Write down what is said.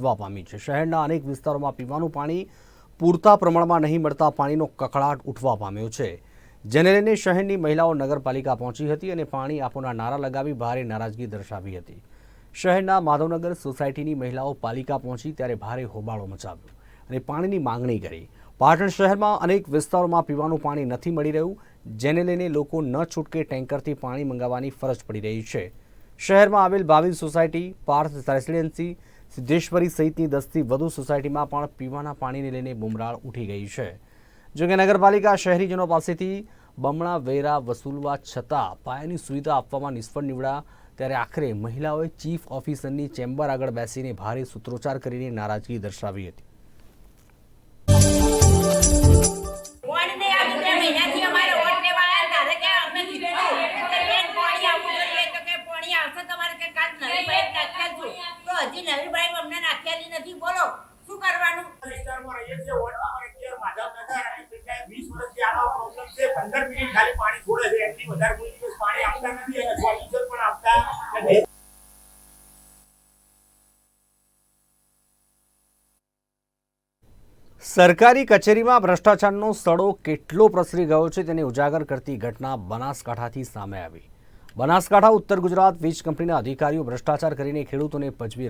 વધવા પામી છે. શહેરના અનેક વિસ્તારોમાં પીવાનું પાણી પૂરતા પ્રમાણમાં નહીં મળતા પાણીનો કકળાટ ઉઠવા પામ્યો છે. જેને લઈને શહેરની મહિલાઓ નગરપાલિકા પહોંચી હતી અને પાણી આપોના નારા લગાવી ભારે નારાજગી દર્શાવી હતી. શહેરના માધવનગર સોસાયટીની મહિલાઓ પાલિકા પહોંચી ત્યારે ભારે હોબાળો મચાવ્યો અને પાણીની માંગણી કરી. પાટણ શહેરમાં અનેક વિસ્તારોમાં પીવાનું પાણી નથી મળી રહ્યું, જેને લઈને લોકો ન છૂટકે ટેન્કરથી પાણી મંગાવવાની ફરજ પડી રહી છે. શહેરમાં આવેલ બાવીસ સોસાયટી, પાર્થ રેસિડેન્સી સિદ્ધેશ્વરી સહિતની દસથી વધુ સોસાયટીમાં પણ પીવાના પાણીને લઈને બુમરાળ ઉઠી ગઈ છે. જોકે નગરપાલિકા શહેરીજનો પાસેથી બમણા, વેરા, વસૂલવા છતાં પાયાની સુવિધા આપવામાં નિષ્ફળ નીવડ્યા ત્યારે આખરે મહિલાઓએ ચીફ ઓફિસરની ચેમ્બર આગળ બેસીને ભારે સૂત્રોચ્ચાર કરીને નારાજગી દર્શાવી હતી. કોણ ને આ બે મહિનાથી અમારે લેવા આવ્યા તારે કે અમે હજી નવી અમને નાખેલી નથી. બોલો શું કરવાનું? વિસ્તારમાં રહીએ છીએ વોર્ડમાં અમારે અગિયાર માધવનગર અને કેટલાય વીસ વર્ષથી આનો પ્રોબ્લેમ છે. પંદર મિનિટ ખાલી પાણી છોડે છે. એમની વધારે કોઈ દિવસ પાણી આપતા નથી અને સોલ્યુશન પણ આપતા નથી. સરકારી કચેરીમાં ભ્રષ્ટાચારનો સડો કેટલો પ્રસરી ગયો છે તેને ઉજાગર કરતી ઘટના બનાસકાંઠાથી સામે આવી. બનાસકાંઠા ઉત્તર ગુજરાત વીજ કંપનીના અધિકારીઓ ભ્રષ્ટાચાર કરીને ખેડૂતોને પજવી